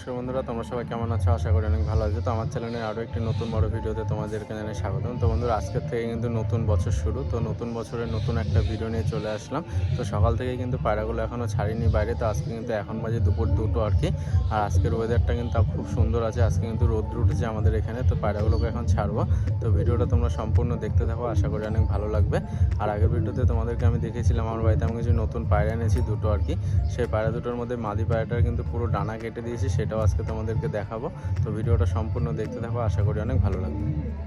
নমস্কার বন্ধুরা, তোমরা সবাই কেমন আছো? আশা করি অনেক ভালো আছো। তো আমার চ্যানেলে আরও একটি নতুন বড় ভিডিওতে তোমাদেরকে জানাই স্বাগতম। তো বন্ধুরা, আজকের থেকে কিন্তু নতুন বছর শুরু। তো নতুন বছরের নতুন একটা ভিডিও নিয়ে চলে আসলাম। তো সকাল থেকে কিন্তু পায়রাগুলো এখনও ছাড়িনি বাইরে। তো আজকে কিন্তু এখন বাজে দুপুর দুটো আর কি। আর আজকের ওয়েদারটা কিন্তু খুব সুন্দর আছে। আজকে কিন্তু রোদ্র উঠেছে আমাদের এখানে। তো পায়রাগুলোকে এখন ছাড়বো। তো ভিডিওটা তোমরা সম্পূর্ণ দেখতে থাকো। আশা করি অনেক ভালো লাগবে। আর আগের ভিডিওতে তোমাদেরকে আমি দেখেছিলাম আমার বাড়িতে আমি কিছু নতুন পায়রা এনেছি, দুটো আর কি। সেই পায়রা দুটোর মধ্যে মাদি পায়রাটার কিন্তু পুরো ডানা কেটে দিয়েছি। সেটাও আজকে তোমাদেরকে দেখাবো। তো ভিডিওটা সম্পূর্ণ দেখতে থাকো, আশা করি অনেক ভালো লাগবে।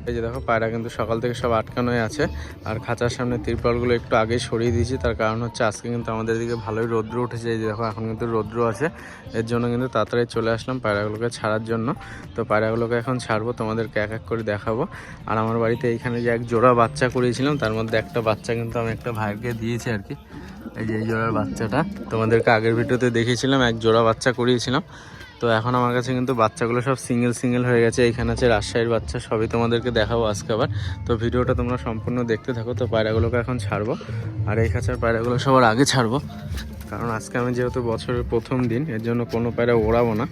এই যে দেখো, পায়রা কিন্তু সকাল থেকে সব আটকানোই আছে। আর খাঁচার সামনে তিরপালগুলো একটু আগেই সরিয়ে দিয়েছি, তার কারণ হচ্ছে আজকে কিন্তু আমাদের দিকে ভালোই রৌদ্র উঠেছে। এই যে দেখো, এখন কিন্তু রৌদ্র আছে। এর জন্য কিন্তু তাড়াতাড়ি চলে আসলাম পায়রাগুলোকে ছাড়ার জন্য। তো পায়রাগুলোকে এখন ছাড়বো, তোমাদেরকে এক এক করে দেখাবো। আর আমার বাড়িতে এইখানে যে এক জোড়া বাচ্চা করিয়েছিলাম, তার মধ্যে একটা বাচ্চা কিন্তু আমি একটা ভাইকে দিয়েছি আর কি। এই যে এই জোড়ার বাচ্চাটা, তোমাদেরকে আগের ভিডিওতে দেখিয়েছিলাম, এক জোড়া বাচ্চা করিয়েছিলাম। তো এখন আমার কাছে কিন্তু বাচ্চাগুলো সব সিঙ্গেল সিঙ্গেল হয়ে গেছে। এইখানে আছে রাজশাহীর বাচ্চা, সবই তোমাদেরকে দেখাবো আজকে আবার। তো ভিডিওটা তোমরা সম্পূর্ণ দেখতে থাকো, তো পায়রাগুলোকে এখন ছাড়বো। আর এই খাঁচার পায়রাগুলো সবার আগে ছাড়বো, কারণ আজকে আমি যেহেতু বছরের প্রথম দিন, এর জন্য কোনো পায়রা ওড়াবো না।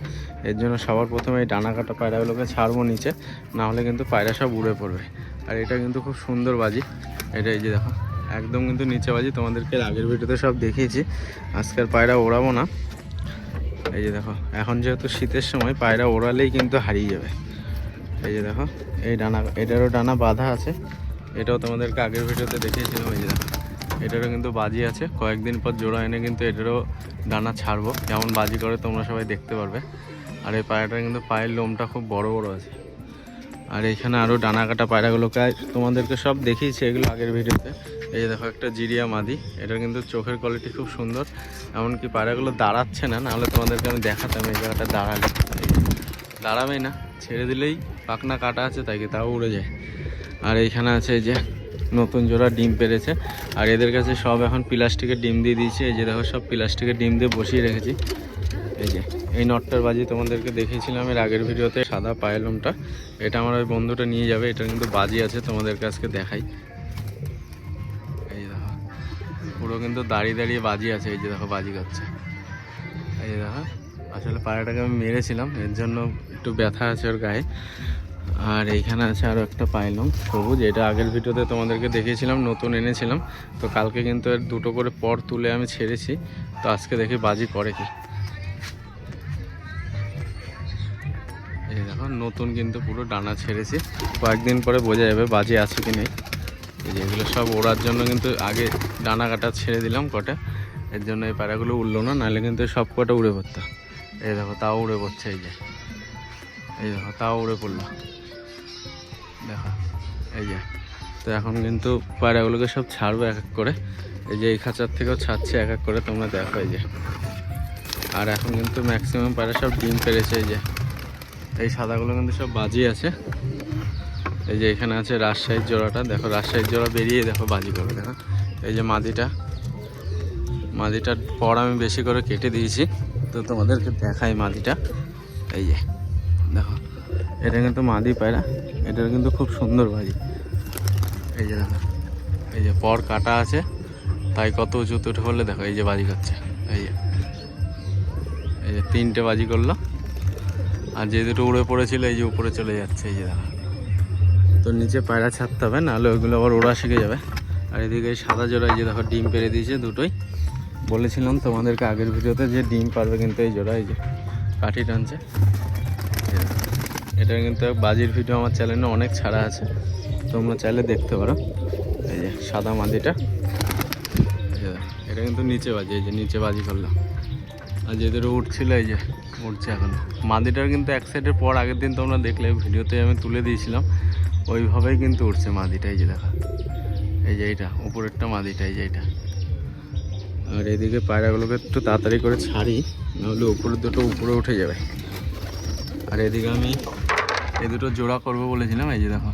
এর জন্য সবার প্রথমে এই ডানা কাটা পায়রাগুলোকে ছাড়বো নিচে, না হলে কিন্তু পায়রা সব উড়ে পড়বে। আর এটা কিন্তু খুব সুন্দর বাজি। এটা এই যে দেখো, একদম কিন্তু নিচে বাজি। তোমাদেরকে আগের ভিডিওতে সব দেখিয়েছি। আজকের পায়রা ওড়াবো না। এই যে দেখো, এখন যেহেতু শীতের সময়, পায়রা ওড়ালেই কিন্তু হারিয়ে যাবে। এই যে দেখো, এই ডানা, এটারও ডানা বাঁধা আছে। এটাও তোমাদেরকে আগের ভিডিওতে দেখিয়েছিলাম, এই যে দেখো, এটারও কিন্তু বাজি আছে। কয়েকদিন পর জোড়া এনে কিন্তু এটারও ডানা ছাড়বো। যেমন বাজি করে তোমরা সবাই দেখতে পারবে। আর এই পায়রাটার কিন্তু পায়ের লোমটা খুব বড় বড় আছে। আর এখানে আরও ডানা কাটা পায়রাগুলোকে তোমাদেরকে সব দেখিয়েছি এগুলো আগের ভিডিওতে। এই দেখো, একটা জিরিয়া মাদি। এটার কিন্তু চোখের কোয়ালিটি খুব সুন্দর। এমনকি পায়রাগুলো দাঁড়াচ্ছে না, নাহলে তোমাদেরকে আমি দেখাতাম এই জায়গাটা দাঁড়ালে। দাঁড়াবেই না, ছেড়ে দিলেই পাখনা কাটা আছে, তাই কি তাও উড়ে যায়। আর এইখানে আছে যে নতুন জোড়া ডিম পেরেছে। আর এদের কাছে সব এখন প্লাস্টিকের ডিম দিয়ে দিয়েছে। এই যে দেখো, সব প্লাস্টিকের ডিম দিয়ে বসিয়ে রেখেছি। এই যে, এই নটটার বাজি তোমাদেরকে দেখিয়েছিলাম এর আগের ভিডিওতে, সাদা পায়েলমটা এটা আমার ওই বন্ধুটা নিয়ে যাবে এটা কিন্তু বাজি আছে, তোমাদেরকে আজকে দেখাই। এই দেখো, পুরো কিন্তু দাঁড়িয়ে দাঁড়িয়ে বাজি আছে, এই যে দেখো, বাজি করছে এই দেখো, আসলে পায়রাটাকে আমি মেরেছিলাম, এর জন্য একটু ব্যথা আছে ওর গায়ে। আর এইখানে আছে আরও একটা পাইলম, সবুজ, এটা আগের ভিডিওতে তোমাদেরকে দেখিয়েছিলাম, নতুন এনেছিলাম। তো কালকে কিন্তু এর দুটো করে পর তুলে আমি ছেড়েছি, তো আজকে দেখি বাজি করে কি। নতুন কিন্তু পুরো ডানা ছেড়েছি। কয়েকদিন পরে বোঝা যাবে বাজে আছে কি নেই। এই যে সব ওড়ার জন্য কিন্তু আগে ডানা কাটা ছেড়ে দিলাম কটা। এর জন্য এই পায়রাগুলো উঠল না, নাহলে কিন্তু সব কটা উড়ে পড়তো। এই দেখো, তাও উড়ে পড়ছে এই যে। এই দেখো, তাও উড়ে পড়ল। দেখো, এই যে। তো এখন কিন্তু পায়রাগুলোকে সব ছাড়বো এক এক করে। এই যে এই খাঁচার থেকেও ছাড়ছে এক এক করে, তোমরা দেখো এই যে। আর এখন কিন্তু ম্যাক্সিমাম পায়রা সব ডিম পেরেছে এই যে। এই সাদাগুলো কিন্তু সব বাজি আছে। এই যে এখানে আছে রাজশাহীর জোড়াটা। দেখো, রাজশাহীর জোড়া বেরিয়ে দেখো বাজি করে দেখো। এই যে মাদিটা। মাদিটার পর আমি বেশি করে কেটে দিয়েছি। তো তোমাদেরকে দেখাই মাদিটা। এই যে, দেখো, এটা কিন্তু মাদি পায়রা। এটার কিন্তু খুব সুন্দর বাজি। এই যে, দেখো, এই যে পর কাটা আছে। তাই কত উঁচুতে উঠে পড়লে দেখো এই যে বাজি করছে এই যে এই যে তিনটে বাজি করল। আর যে দুটো উড়ে পড়েছিল, এই যে উপরে চলে যাচ্ছে, এই যে দেখো তো নিচে পায়রা ছাড়তে হবে, নাহলে ওইগুলো আবার ওড়া শিখে যাবে। আর এদিকে সাদা জোড়া, এই যে দেখো, ডিম পেরে দিয়েছে দুটোই। বলেছিলাম তোমাদেরকে আগের ভিডিওতে যে ডিম পারবে কিন্তু এই জোড়া, এই যে কাঠি টানছে। দেখো। কিন্তু বাজির ভিডিও আমার চ্যানেলে অনেক ছাড়া আছে, তোমরা চাইলে দেখতে পারো। এই যে সাদা মাদিটা যে। এটা কিন্তু নিচে বাজি, এই যে নিচে বাজি করলাম আর যেদের উঠছিল, এই যে উঠছে এখন। মাদিটার কিন্তু এক সাইডের পর আগের দিন তোমরা দেখলে, ভিডিওতে আমি তুলে দিয়েছিলাম। ওইভাবেই কিন্তু উঠছে মাদিটা, এই যে দেখা। এই যে এইটা, উপরেরটা মাদিটা, এই যে এইটা। আর এদিকে পায়রাগুলোকে একটু তাড়াতাড়ি করে ছাড়ি, নাহলে উপরের দুটো উপরে উঠে যাবে। আর এদিকে আমি এই দুটো জোড়া করব বলেছিলাম, এই যে দেখো।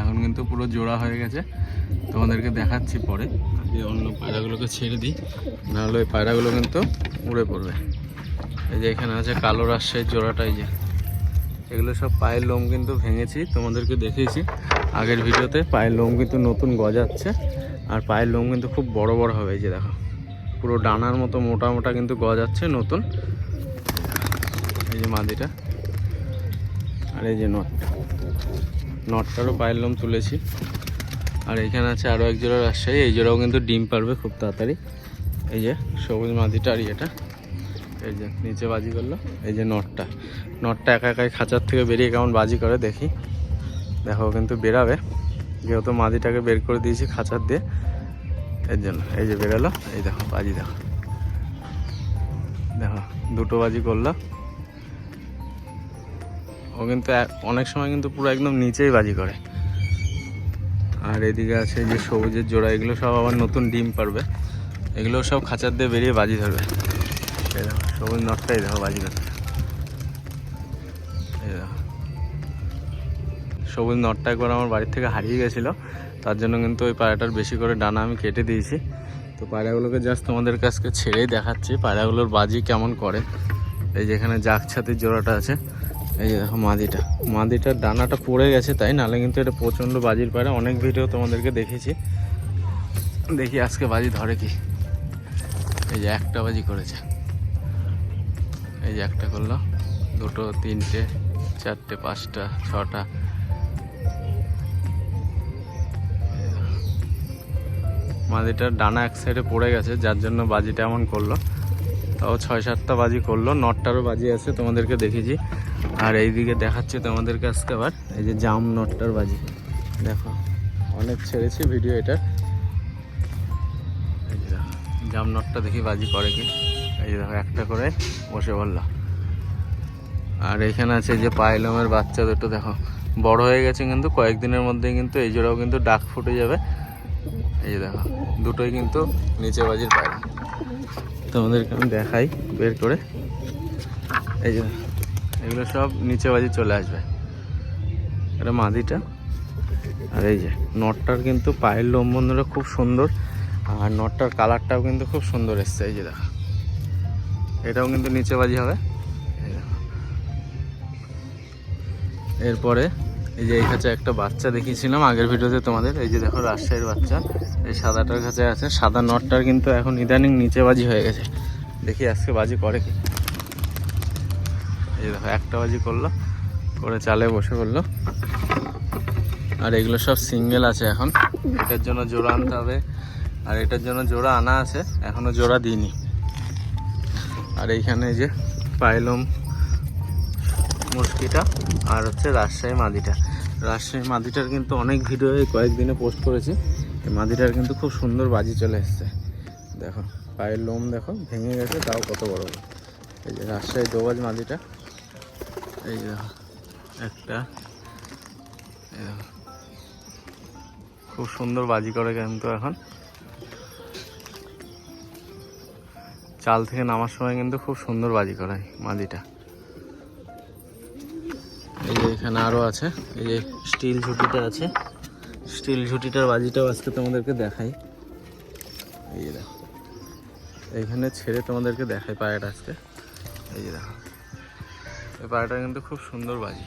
এখন কিন্তু পুরো জোড়া হয়ে গেছে। তোমাদেরকে দেখাচ্ছি পরে। আগে অন্য পায়রাগুলোকে ছেড়ে দিই, নাহলে ওই পায়রাগুলো কিন্তু উড়ে পড়বে। এই যে এখানে আছে কালো রাজশাহীর জোড়াটা, এই যে। এগুলো সব পায়ের লোম কিন্তু ভেঙেছি, তোমাদেরকে দেখিয়েছি। আগের ভিডিওতে পায়ের লোম কিন্তু নতুন গজাচ্ছে, আর পায়ের লোম কিন্তু খুব বড় বড় হবে, এই যে দেখো। পুরো ডানার মতো মোটা মোটা কিন্তু গজাচ্ছে নতুন। এই যে মাদিটা, আর এই যে নটটা নটটারও পায়ের লোম তুলেছি। আর এখানে আছে আরও এক জোড়া রাজশাহী, এই জোড়াও কিন্তু ডিম পারবে খুব তাড়াতাড়ি। এই যে সবুজ মাদিটা আর এটা এই যে নিচে বাজি করল। এই যে নটটা। নটটা একা একাই খাঁচার থেকে বেরিয়ে কেমন বাজি করে, দেখি। দেখো কিন্তু বেরাবে। যেহেতু মাদিটাকে বের করে দিয়েছি খাঁচার দিয়ে। এর জন্য। এই যে বেরোলো। এই দেখো, বাজি দেখো। দেখো, দুটো বাজি করল। ও কিন্তু অনেক সময় কিন্তু পুরো একদম নিচেই বাজি করে। আর এদিকে আছে যে সবুজের জোড়া। এগুলো সব আবার নতুন ডিম পারবে। এগুলো সব খাঁচার দিয়ে বেরিয়ে বাজি ধরবে। এই দেখো সবুজ নটটাই দেখো, বাজি এই দেখো। সবুজ নটটা একবার আমার বাড়ির থেকে হারিয়ে গেছিল, তার জন্য কিন্তু ওই পায়রাটার বেশি করে ডানা আমি কেটে দিয়েছি। তো পায়রাগুলোকে জাস্ট তোমাদের কাছকে ছেড়েই দেখাচ্ছি পায়রাগুলোর বাজি কেমন করে। এই যেখানে জাগ ছাতির জোড়াটা আছে, এই যে দেখো মাদিটা। মাদিটার ডানাটা পড়ে গেছে তাই, নাহলে কিন্তু এটা প্রচণ্ড বাজির পায়রা অনেক ভিডিও তোমাদেরকে দেখেছি। দেখি আজকে বাজি ধরে কি। এই যে একটা বাজি করেছে। এই যে একটা করল। দুটো তিনটে চারটে পাঁচটা ছটা। মাদিটার ডানা এক সাইডে পড়ে গেছে যার জন্য বাজিটা এমন করল। তাও ছয় সাতটা বাজি করল নটটারও বাজি আছে তোমাদেরকে দেখেছি আর এইদিকে দেখাচ্ছি তোমাদেরকে আজকে আবার এই যে জাম নটটার বাজি। দেখো অনেক ছেড়েছি ভিডিও এই দেখো, জাম নটটা দেখি বাজি করে কি। এই দেখো, একটা করে বসে পড়ল। আর এখানে আছে যে পাইলমের বাচ্চা দুটো, দেখো। বড় হয়ে গেছে কিন্তু, কয়েকদিনের মধ্যেই কিন্তু এই জোড়াও কিন্তু ডাক ফুটে যাবে। এই দেখো, দুটোই কিন্তু নিচে বাজির পায়রা তোমাদেরকে আমি দেখাই, বের করে। এই যে এগুলো সব নিচে বাজি চলে আসবে। এটা মাদিটা। আর এই যে, নটটার কিন্তু পায়ের লোম খুব সুন্দর। আর নটটার কালারটাও কিন্তু খুব সুন্দর এসছে, এই যে দেখো। এটাও কিন্তু নিচে বাজি হবে। এরপরে এই যে এই কাছে একটা বাচ্চা দেখিয়েছিলাম আগের ভিডিওতে তোমাদের। এই যে দেখো রাজশাহীর বাচ্চা, এই সাদাটার কাছে আছে। সাদা নটটার কিন্তু এখন ইদানিং নিচে বাজি হয়ে গেছে। দেখি আজকে বাজি করে কি। এই যে দেখো, একটা বাজি করল করে চালে বসে পড়ল। আর এগুলো সব সিঙ্গেল আছে এখন। এটার জন্য জোড়া আনতে হবে। আর এটার জন্য জোড়া আনা আছে, এখনও জোড়া দিইনি। আর এইখানে এই যে পাইলম মুরগিটা আর হচ্ছে রাজশাহী মাদিটা। রাজশাহী মাদিটার কিন্তু অনেক ভিডিও কয়েকদিনে পোস্ট করেছি। এই মাদিটার কিন্তু খুব সুন্দর বাজি চলে এসছে। দেখো পায়ের লোম দেখো, ভেঙে গেছে, তাও কত বড়। বড়। এই যে রাজশাহী দোবাজ মাদিটা। এই যে একটা। খুব সুন্দর বাজি করে কিন্তু এখন চাল থেকে নামার সময় কিন্তু খুব সুন্দর বাজি করায় মাদিটা। এই যে এখানে আরও আছে, এই যে স্টিল ঝুটিটা আছে। স্টিল ঝুটিটার বাজিটাও আজকে তোমাদেরকে দেখাই। এই যে এইখানে ছেড়ে তোমাদেরকে দেখাই পায়রাটা আজকে। এই যে দেখো, এই পায়রাটা কিন্তু খুব সুন্দর বাজি।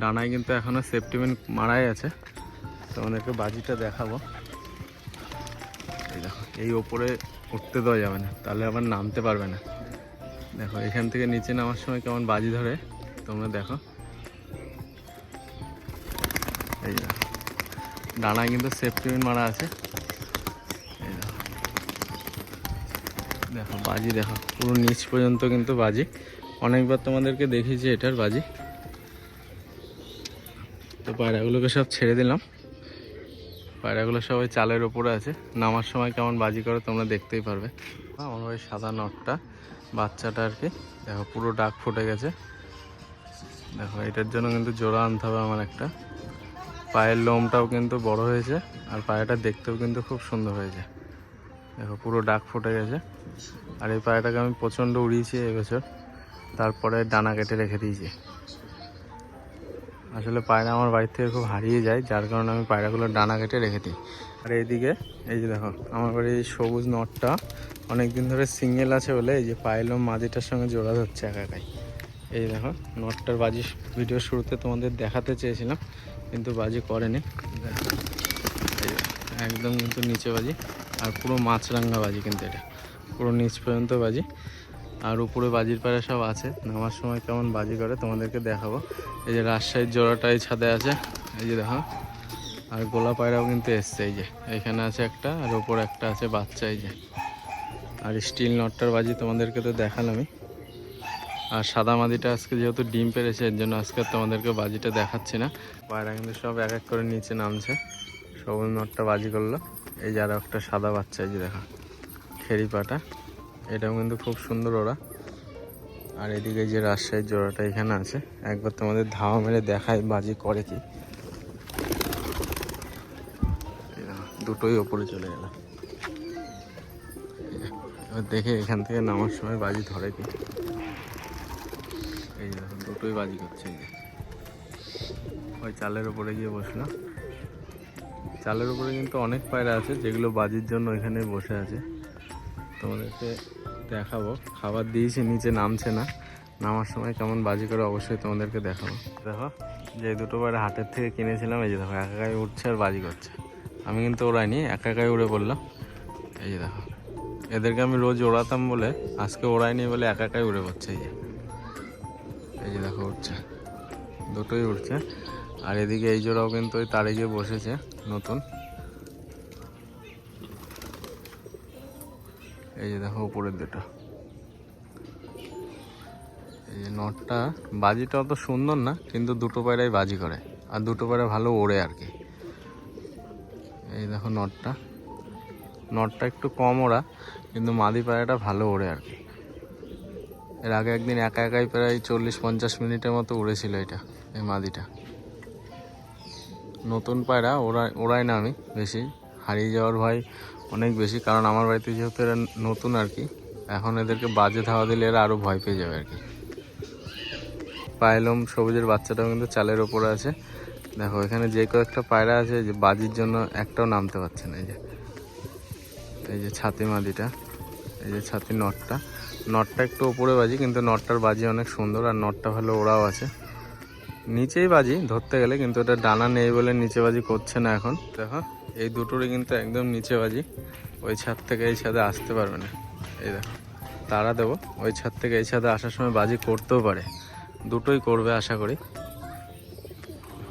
ডানায় কিন্তু এখনও সেফটিমেন্ট মারাই আছে। তোমাদেরকে বাজিটা দেখাবো। এই ওপরে উঠতে দেওয়া যাবে না, তাহলে আবার নামতে পারবে না। দেখো, এখান থেকে নিচে নামার সময় কেমন বাজি ধরে, তোমরা দেখো। এই ডানায় কিন্তু সেফটিমেন্ট মারা আছে। এই দেখো, বাজি দেখো, পুরো নিচ পর্যন্ত কিন্তু বাজি। অনেকবার তোমাদেরকে দেখিয়েছি এটার বাজি। তো পায়রাগুলোকে সব ছেড়ে দিলাম। পায়রাগুলো সবাই চালের ওপরে আছে। নামার সময় কেমন বাজি করে তোমরা দেখতেই পারবে। আমার ওই সাদা নটটা, বাচ্চাটা আর কি। দেখো, পুরো ডাক ফুটে গেছে। দেখো, এটার জন্য কিন্তু জোড়া আনতে হবে আমার একটা। পায়ের লোমটাও কিন্তু বড় হয়েছে, আর পায়রাটা দেখতেও কিন্তু খুব সুন্দর হয়েছে। দেখো, পুরো ডাক ফুটে গেছে। আর এই পায়রাটাকে আমি প্রচণ্ড উড়িয়েছি এবছর তারপরে ডানা কেটে রেখে দিয়েছি। আসলে পায়রা আমার বাড়ির থেকে খুব হারিয়ে যায়, যার কারণে আমি পায়রাগুলো ডানা কেটে রেখে দিই। আর এইদিকে, এই যে দেখো, আমার বাড়ির এই সবুজ নটটা অনেক দিন ধরে সিঙ্গেল আছে বলে এই যে পাইলম মাদিটার সঙ্গে জোড়া ধরছে একা একাই। এই দেখো, নটটার বাজি ভিডিও শুরুতে তোমাদের দেখাতে চেয়েছিলাম, কিন্তু বাজি করেনি। একদম কিন্তু নিচে বাজি, আর পুরো মাছরাঙ্গা বাজি কিন্তু এটা। পুরো নিচ পর্যন্ত বাজি। আর উপরে বাজির পায়রা সব আছে। নামার সময় কেমন বাজি করে, তোমাদেরকে দেখাবো। এই যে রাজশাহীর জোড়াটা এই ছাদে আছে। এই যে দেখো, আর গোলা পায়রাও কিন্তু এসছে, এই যে। এখানে আছে একটা, আর ওপরে একটা আছে বাচ্চা, এই যে। আর স্টিল নটটার বাজি তোমাদেরকে তো দেখালামই। আর সাদা মাদিটা আজকে যেহেতু ডিম পেরেছে, এর জন্য আজকে তোমাদেরকে বাজিটা দেখাচ্ছি না। পায়রা কিন্তু সব এক এক করে নিচে নামছে। সবুজ নটটা বাজি করল। এই যে আরও একটা সাদা বাচ্চা, এই যে দেখা। খেরি পাটা। এটাও কিন্তু খুব সুন্দর ওরা। আর এদিকে যে রাজশাহীর জোড়াটা এখানে আছে, একবার তোমাদের ধাওয়া মেরে দেখায় বাজি করে কি। দুটোই ওপরে চলে গেল। এবার দেখে এখান থেকে নামার সময় বাজি ধরে কি। এই দুটোই বাজি করছে এই যে। ওই চালের ওপরে গিয়ে বসল চালের উপরে কিন্তু অনেক পায়রা আছে যেগুলো বাজির জন্য এখানে বসে আছে। তোমাদেরকে দেখাবো। খাবার দিয়েছি, নিচে নামছে না। নামার সময় কেমন বাজি করে অবশ্যই তোমাদেরকে দেখাবো। দেখো, যে দুটো পায়রা হাটের থেকে কিনেছিলাম, এই যে দেখো, একা একাই উঠছে আর বাজি করছে। আমি কিন্তু ওড়াইনি, একা একাই উড়ে পড়লাম। এই যে দেখো, এদেরকে আমি রোজ ওড়াতাম বলে আজকে ওড়াইনি বলে একা একাই উড়ে পড়ছে, এই যে। এই যে দেখো, উঠছে। দুটোই উঠছে। আর এদিকে এই জোড়াও কিন্তু ওই তারে গিয়ে বসেছে, নতুন। এই যে দেখো উপরের দুটো। এই যে নটটা, বাজিটা অত সুন্দর না, কিন্তু দুটো পায়রাই বাজি করে, আর দুটো পায়রা ভালো ওড়ে আর কি। এই দেখো নটটা। নটটা একটু কম ওড়া, কিন্তু মাদি পায়রাটা ভালো ওড়ে আর কি। এর আগে একদিন একা একাই প্রায় চল্লিশ পঞ্চাশ মিনিটের মতো উড়েছিল এটা, এই মাদিটা। নতুন পায়রা ওড়াই ওড়াই না আমি, বেশি। হারিয়ে যাওয়ার ভয় অনেক বেশি, কারণ আমার বাড়িতে যেহেতু এরা নতুন আর কি, এখন এদেরকে বাজে ধাওয়া দিলে এরা আরও ভয় পেয়ে যাবে আর কি। পায়লম সবুজের বাচ্চাটাও কিন্তু চালের ওপরে আছে। দেখো, এখানে যে কয়েকটা পায়রা আছে, যে বাজির জন্য একটাও নামতে পারছে না, এই যে। এই যে ছাতি মাদিটা, এই যে ছাতি নটটা। নটটা একটু ওপরে বাজি, কিন্তু নটটার বাজি অনেক সুন্দর, আর নটটা ভালো ওরাও আছে। নিচেই বাজি, ধরতে গেলে, কিন্তু এটা ডানা নেই বলে নিচে বাজি করছে না এখন। দেখো, এই দুটোরই কিন্তু একদম নিচে বাজি। ওই ছাদ থেকে এই ছাদে আসতে পারবে না। এই দেখো, তারা দেবো, ওই ছাদ থেকে এই ছাদে আসার সময় বাজি করতেও পারে। দুটোই করবে আশা করি।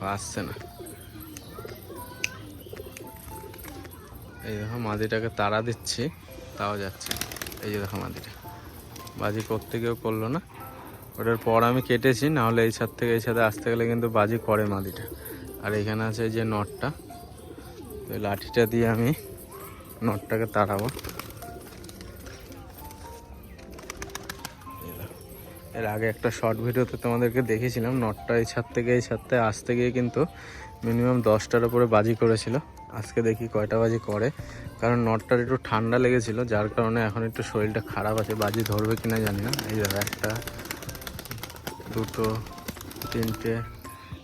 আসছে না। এই দেখো, মাদিটাকে তারা দিচ্ছি, তাও যাচ্ছে এই যে দেখো মাদিটা। বাজি করতে গিয়েও করল না। ওটার পর আমি কেটেছি, নাহলে এই ছাদ থেকে এই ছাদে আসতে গেলে কিন্তু বাজি করে মাদিটা আর এখানে আছে যে নটটা, তো লাঠিটা দিয়ে আমি নটটাকে তাড়াবো। এর আগে একটা শর্ট ভিডিওতে তোমাদেরকে দেখেছিলাম, নটটা এই ছাদ থেকে এই ছাদতে আসতে গিয়ে কিন্তু মিনিমাম দশটার উপরে বাজি করেছিল। আজকে দেখি কয়টা বাজি করে, কারণ নটটার একটু ঠান্ডা লেগেছিল, যার কারণে এখন একটু শরীরটা খারাপ আছে, বাজি ধরবে কিনা জানি না। এই একটা দুটো, তিনটে,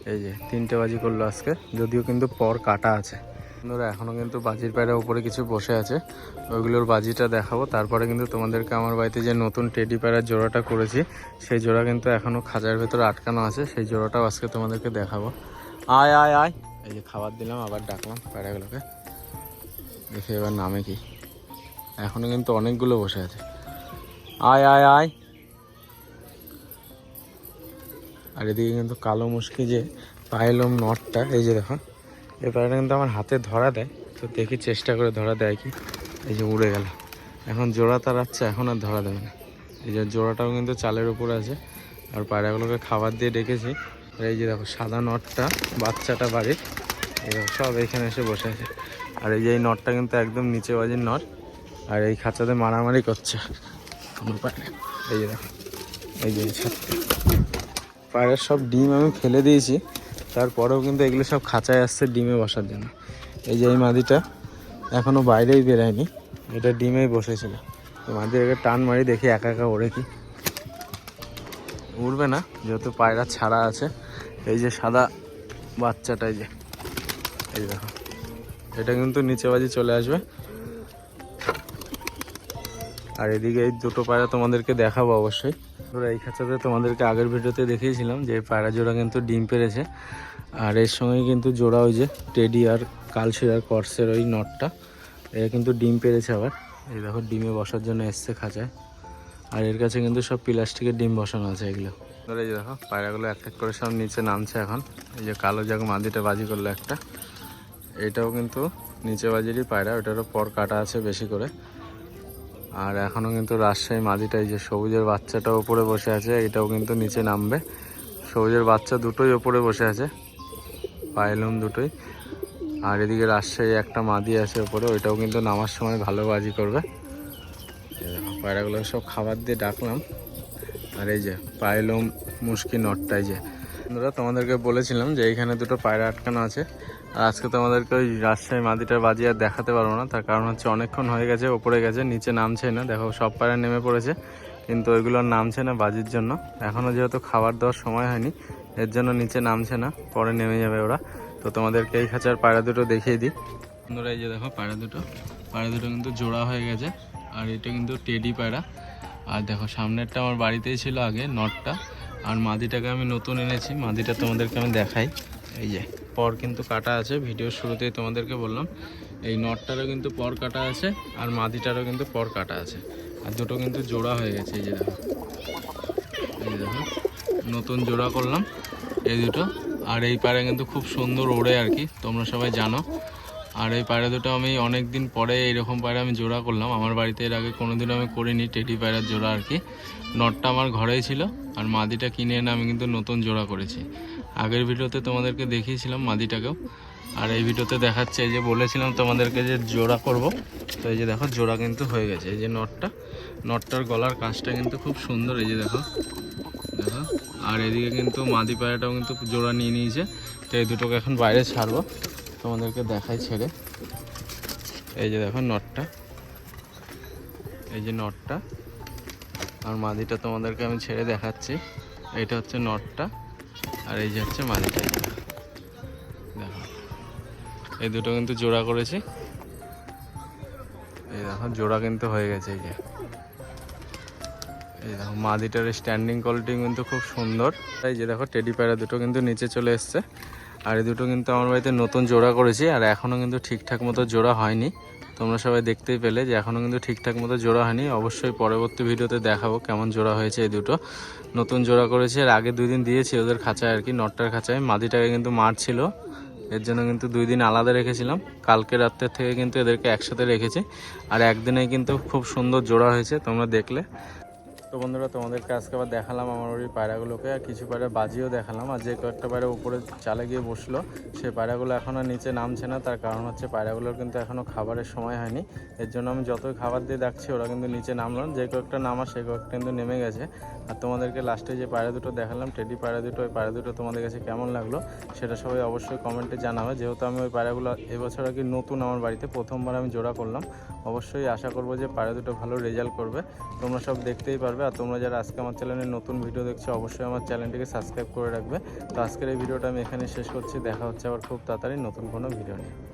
এই যে তিনটে বাজি করল আজকে। যদিও কিন্তু পর কাটা আছে। বন্ধুরা এখনও কিন্তু বাজির পায়রা উপরে কিছু বসে আছে। ওইগুলোর বাজিটা দেখাবো। তারপরে কিন্তু তোমাদেরকে আমার বাড়িতে যে নতুন টেডি পায়রার জোড়াটা করেছি, সেই জোড়া কিন্তু এখনও খাঁচার ভেতরে আটকানো আছে। সেই জোড়াটাও আজকে তোমাদেরকে দেখাবো। আয় আয় আয়। এই যে খাবার দিলাম, আবার ডাকলাম পায়রাগুলোকে। দেখি এবার নামে কি। এখনও কিন্তু অনেকগুলো বসে আছে। আয় আয় আয়। আর এদিকে কিন্তু কালো মুশকি যে পাইলম নটটা, এই যে দেখো এই পায়রাটা কিন্তু আমার হাতে ধরা দেয়। তো দেখি চেষ্টা করে ধরা দেয় কি? এই যে উড়ে গেল। এখন জোড়া তাড়াচ্ছে এখন আর ধরা দেবে না। এই যে জোড়াটাও কিন্তু চালের উপর আছে। আর পায়রাগুলোকে খাবার দিয়ে ডেকেছি। আর এই যে দেখো, সাদা নটটা, বাচ্চাটা বাড়ির। এই সব এখানে এসে বসে আছে। আর এই যে এই নটটা কিন্তু একদম নিচে বাজির নট। আর এই খাঁচাতে মারামারি করছে। কোনো নেই। এই যে দেখো, এই যে পায়রার সব ডিম আমি ফেলে দিয়েছি। তারপরেও কিন্তু এগুলো সব খাঁচায় আসছে ডিমে বসার জন্য। এই যে এই মাদিটা এখনও বাইরেই বেরায়নি। এটা ডিমেই বসেছিল। তো মাদিটাকে টান মারি দেখি একা একা ওড়ে কি। উড়বে না, যেহেতু পায়রা ছাড়া আছে। এই যে সাদা বাচ্চাটাই যে। এই দেখো। এটা কিন্তু নিচে বাজি চলে আসবে। আর এদিকে এই দুটো পায়রা তোমাদেরকে দেখাবো অবশ্যই। ওরা এই খাঁচাতে তোমাদেরকে আগের ভিডিওতে দেখিয়েছিলাম যে পায়রা জোড়া কিন্তু ডিম পেরেছে। আর এর সঙ্গে কিন্তু জোড়া ওই যে টেডি আর কালশির আর কর্সের ওই নটটা। এরা কিন্তু ডিম পেরেছে আবার। এই দেখো, ডিমে বসার জন্য এসছে খাঁচায়। আর এর কাছে কিন্তু সব প্লাস্টিকের ডিম বসানো আছে এগুলো। ধরে এই দেখো, পায়রাগুলো এক এক করে সব নিচে নামছে এখন। এই যে কালো জাগ মাদিটা বাজি করল একটা। এটাও কিন্তু নিচে বাজিরই পায়রা, ওটারও পর কাটা আছে বেশি করে। আর এখনও কিন্তু রাজশাহী মাদিটা এই যে সবুজের বাচ্চাটা ওপরে বসে আছে, এটাও কিন্তু নিচে নামবে। সবুজের বাচ্চা দুটোই ওপরে বসে আছে, পাইলুম দুটোই। আর এদিকে রাজশাহী একটা মাদি আছে ওপরে ওইটাও কিন্তু নামার সময় ভালো বাজি করবে। পায়রাগুলো সব খাবার দিয়ে ডাকলাম। আর এই যে পাইলম মুশকি নটটাই যে। বন্ধুরা, তোমাদেরকে বলেছিলাম যে এইখানে দুটো পায়রা আটকানো আছে। আর আজকে তোমাদেরকে ওই রাজশাহী মাদিটার বাজি আর দেখাতে পারব না। তার কারণ হচ্ছে অনেকক্ষণ হয়ে গেছে, ওপরে গেছে, নিচে নামছে না। দেখো, সব পায়রা নেমে পড়েছে, কিন্তু ওইগুলো আর নামছে না বাজির জন্য। এখনও যেহেতু খাবার দেওয়ার সময় হয়নি, এর জন্য নিচে নামছে না, পরে নেমে যাবে ওরা। তো তোমাদেরকে এই খাঁচার পায়রা দুটো দেখিয়ে দিই। বন্ধুরা, এই যে দেখো পায়রা দুটো। পায়রা দুটো কিন্তু জোড়া হয়ে গেছে, আর এটা কিন্তু টেডি পায়রা আর দেখো, সামনেরটা আমার বাড়িতেই ছিল আগে, নটটা। আর মাদিটাকে আমি নতুন এনেছি। মাদিটা তোমাদেরকে আমি দেখাই। এই যে, পর কিন্তু কাটা আছে। ভিডিওর শুরুতেই তোমাদেরকে বললাম, এই নটটারও কিন্তু পর কাটা আছে আর মাদিটারও কিন্তু পর কাটা আছে। আর দুটো কিন্তু জোড়া হয়ে গেছে, এই যে দেখো। এই যে দেখো, নতুন জোড়া করলাম এই দুটো। আর এই পায়রা কিন্তু খুব সুন্দর ওড়ে আর কি, তোমরা সবাই জানো। আর এই পায়রা দুটো আমি অনেক দিন পরে এইরকম পায়রা আমি জোড়া করলাম। আমার বাড়িতে এর আগে কোনোদিনও আমি করিনি টেডি পায়রার জোড়া আর কি। নটটা আমার ঘরেই ছিল আর মাদিটা কিনে এনে আমি কিন্তু নতুন জোড়া করেছি। আগের ভিডিওতে তোমাদেরকে দেখিয়েছিলাম মাদিটাকেও। আর এই ভিডিওতে দেখাচ্ছে এই যে বলেছিলাম তোমাদেরকে যে জোড়া করব। তো এই যে দেখো, জোড়া কিন্তু হয়ে গেছে। এই যে নটটা, নটটার গলার কাজটা কিন্তু খুব সুন্দর। এই যে দেখো দেখো। আর এদিকে কিন্তু মাদি পায়রাটাও কিন্তু জোড়া নিয়ে নিয়েছে। তো এই দুটোকে এখন বাইরে ছাড়বো। তোমাদেরকে দেখাই ছেড়ে। এই যে দেখো, নটটা। এই যে নটটা। আর মাদিটা তোমাদেরকে আমি ছেড়ে দেখাচ্ছি। এইটা হচ্ছে নটটা। আর এই যে হচ্ছে এই দেখো। এই দুটো কিন্তু জোড়া করেছি। এই দেখো, জোড়া কিন্তু হয়ে গেছে, এই যে। এই দেখো, মাদিটার স্ট্যান্ডিং কোয়ালিটি কিন্তু খুব সুন্দর। এই যে দেখো টেডি পায়রা দুটো কিন্তু নিচে চলে এসছে। আর এই দুটো কিন্তু আমার বাড়িতে নতুন জোড়া করেছি, আর এখনও কিন্তু ঠিকঠাক মতো জোড়া হয়নি। তোমরা সবাই দেখতেই পেলে যে এখনও কিন্তু ঠিকঠাক মতো জোড়া হয়নি। অবশ্যই পরবর্তী ভিডিওতে দেখাবো কেমন জোড়া হয়েছে এই দুটো। নতুন জোড়া করেছে আর আগে দুই দিন দিয়েছি ওদের খাঁচায় আর কি, নটটার খাঁচায়। মাদিটাকে কিন্তু মারছিল। এর জন্য কিন্তু দুই দিন আলাদা রেখেছিলাম। কালকে রাত্রের থেকে কিন্তু এদেরকে একসাথে রেখেছি। আর একদিনে কিন্তু খুব সুন্দর জোড়া হয়েছে, তোমরা দেখলে। তো বন্ধুরা, তোমাদেরকে আজকে আবার দেখালাম আমার ওই পায়রাগুলোকে। আর কিছু পায়রা বাজিও দেখালাম। আর যে কয়েকটা পায়রা উপরে চালে গিয়ে বসল সেই পায়রাগুলো এখনও নিচে নামছে না। তার কারণ হচ্ছে পায়রাগুলোর কিন্তু এখনও খাবারের সময় হয়নি। এর জন্য আমি যতই খাবার দিয়ে ডাকছি, ওরা কিন্তু নিচে নামলাম যে কয়েকটা নামা, সে কয়েকটা কিন্তু নেমে গেছে। আর তোমাদেরকে লাস্টে যে পায়রা দুটো দেখালাম টেডি পায়রা দুটো, ওই পায়রা দুটো তোমাদের কাছে কেমন লাগল সেটা সবাই অবশ্যই কমেন্টে জানাবে। যেহেতু আমি ওই পায়রাগুলো এবছর আর কি নতুন আমার বাড়িতে প্রথমবার আমি জোড়া করলাম, অবশ্যই আশা করব যে পায়রা দুটো ভালো রেজাল্ট করবে। তোমরা সব দেখতেই পারবে আর তোমরা যারা আজকে আমার চ্যানেলে নতুন ভিডিও দেখছ, অবশ্যই আমার চ্যানেলটিকে সাবস্ক্রাইব করে রাখবে। তো আজকের এই ভিডিওটা আমি এখানে শেষ করছি, দেখা হচ্ছে আবার খুব তাড়াতাড়ি নতুন কোনো ভিডিও নিয়ে।